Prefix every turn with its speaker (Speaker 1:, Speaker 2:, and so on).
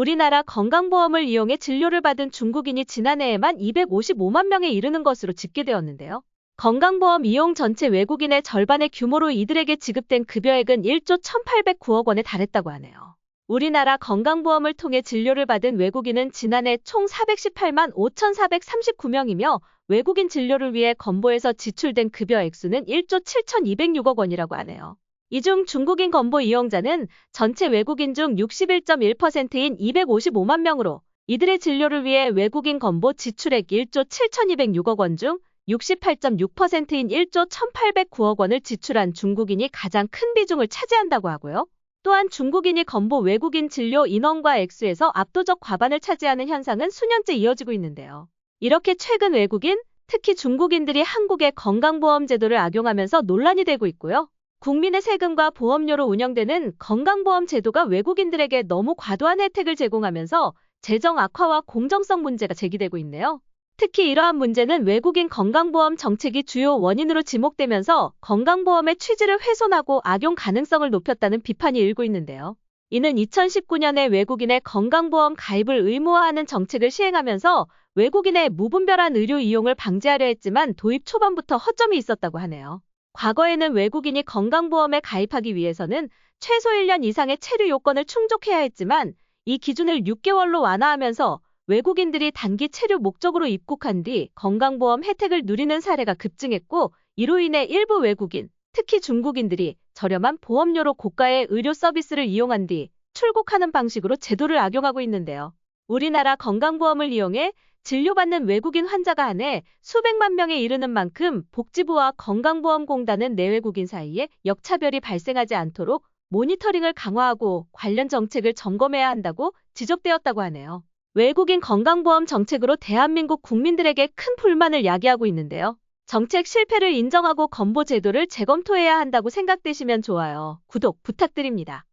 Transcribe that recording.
Speaker 1: 우리나라 건강보험을 이용해 진료를 받은 중국인이 지난해에만 255만 명에 이르는 것으로 집계되었는데요. 건강보험 이용 전체 외국인의 절반의 규모로 이들에게 지급된 급여액은 1조 1,809억 원에 달했다고 하네요. 우리나라 건강보험을 통해 진료를 받은 외국인은 지난해 총 418만 5,439명이며 외국인 진료를 위해 건보에서 지출된 급여 액수는 1조 7,206억 원이라고 하네요. 이 중 중국인 건보 이용자는 전체 외국인 중 61.1%인 255만 명으로 이들의 진료를 위해 외국인 건보 지출액 1조 7,206억 원 중 68.6%인 1조 1,809억 원을 지출한 중국인이 가장 큰 비중을 차지한다고 하고요. 또한 중국인이 건보 외국인 진료 인원과 액수에서 압도적 과반을 차지하는 현상은 수년째 이어지고 있는데요. 이렇게 최근 외국인, 특히 중국인들이 한국의 건강보험 제도를 악용하면서 논란이 되고 있고요. 국민의 세금과 보험료로 운영되는 건강보험 제도가 외국인들에게 너무 과도한 혜택을 제공하면서 재정 악화와 공정성 문제가 제기되고 있네요. 특히 이러한 문제는 외국인 건강보험 정책이 주요 원인으로 지목되면서 건강보험의 취지를 훼손하고 악용 가능성을 높였다는 비판이 일고 있는데요. 이는 2019년에 외국인의 건강보험 가입을 의무화하는 정책을 시행하면서 외국인의 무분별한 의료 이용을 방지하려 했지만 도입 초반부터 허점이 있었다고 하네요. 과거에는 외국인이 건강보험에 가입하기 위해서는 최소 1년 이상의 체류 요건을 충족해야 했지만 이 기준을 6개월로 완화하면서 외국인들이 단기 체류 목적으로 입국한 뒤 건강보험 혜택을 누리는 사례가 급증했고 이로 인해 일부 외국인, 특히 중국인들이 저렴한 보험료로 고가의 의료 서비스를 이용한 뒤 출국하는 방식으로 제도를 악용하고 있는데요. 우리나라 건강보험을 이용해 진료받는 외국인 환자가 한해 수백만 명에 이르는 만큼 복지부와 건강보험공단은 내외국인 사이에 역차별이 발생하지 않도록 모니터링을 강화하고 관련 정책을 점검해야 한다고 지적되었다고 하네요. 외국인 건강보험 정책으로 대한민국 국민들에게 큰 불만을 야기하고 있는데요. 정책 실패를 인정하고 건보 제도를 재검토해야 한다고 생각되시면 좋아요. 구독 부탁드립니다.